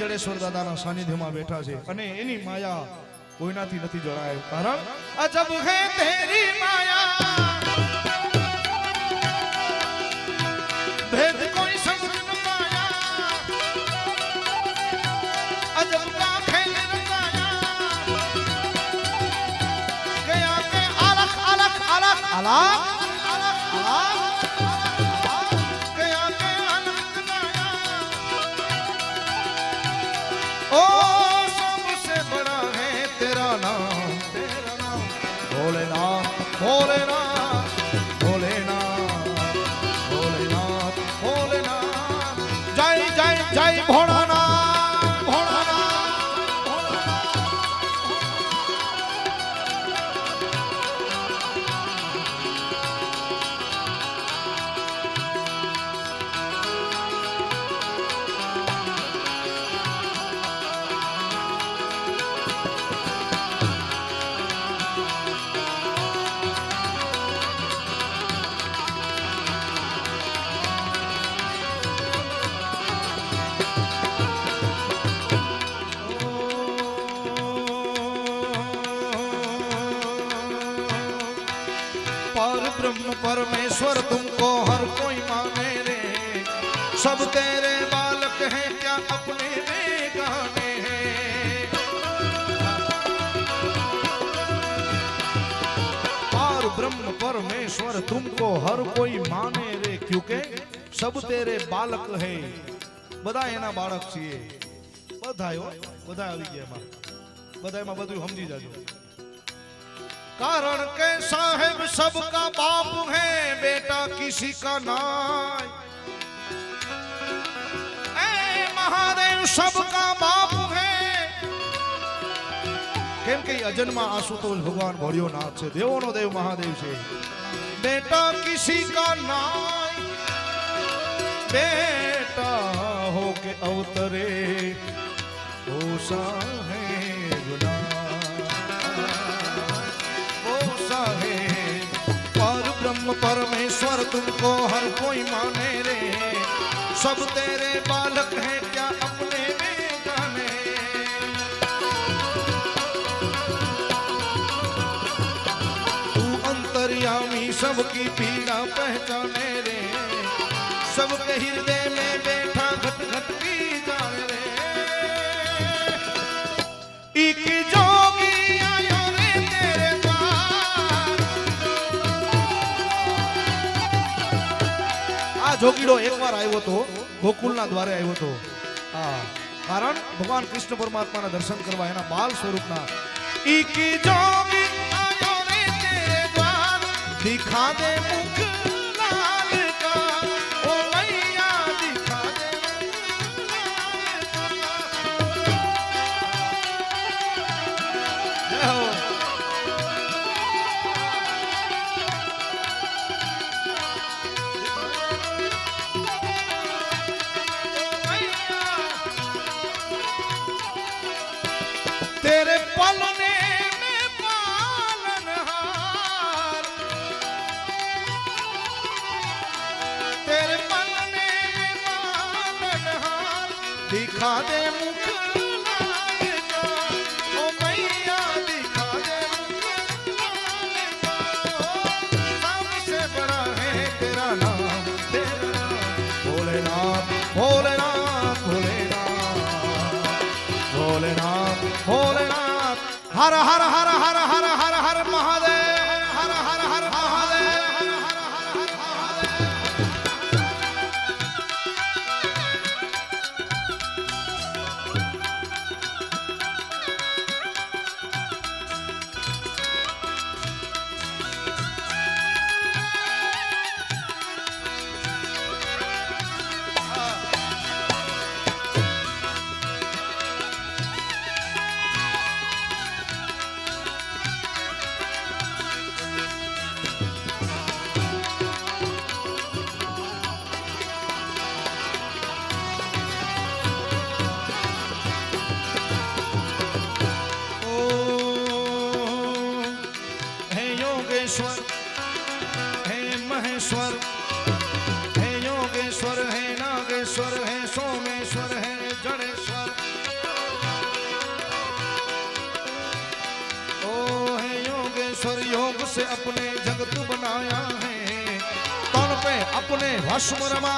જડેશ્વર દાદાના સાનિધ્યમાં બેઠા છે અને એની માયા કોઈનાથી નથી જોડાય કારણ અજબ હે તેરી માયા. ભેદ કોઈ तेरा पर ब्रह्म परमेश्वर तुमको हर कोई माने रे सब तेरे बालक हैं क्या अपने बेगाने हैं और ब्रह्म परमेश्वर तुमको हर कोई माने रे क्योंकि सब तेरे बालक है બધા એના બાળક છીએ બધા હો બધા આવી ગયા એમાં બધા એમાં બધું સમજી જાજો कारण के साहेब सबका बाप है बेटा किसी का नाय ए महादेव सबका बाप है કેમ કે અજન્મા આશુતોષ ભગવાન ભોળિયોનાથ છે દેવોનો દેવ મહાદેવ છે બેટા કિસી કા નાય બેટા હો કે અવતરે ઓ સાહેબ ब्रह्म परमेश्वर, तुमको हर कोई माने रे। सब तेरे बालक हैं, क्या अपने में जाने? तू अंतर्यामी, सबकी पीड़ा पहचाने रे। सबके हृदय આ જોગીડો એકવાર આવ્યો હતો, ગોકુલના દ્વારે આવ્યો હતો. હા, કારણ ભગવાન કૃષ્ણ પરમાત્માના દર્શન કરવા એના બાલ સ્વરૂપના. ઈકી જોગી આયો રે તેરે દ્વાર દિખા દે મુખ दिखा दे मुख हर हर हर हर सोमेश्वर है सोमेश्वर है जड़ेश्वर। ओ है योगेश्वर, योग से अपने जगत बनाया है। तन पे अपने भस्म रमा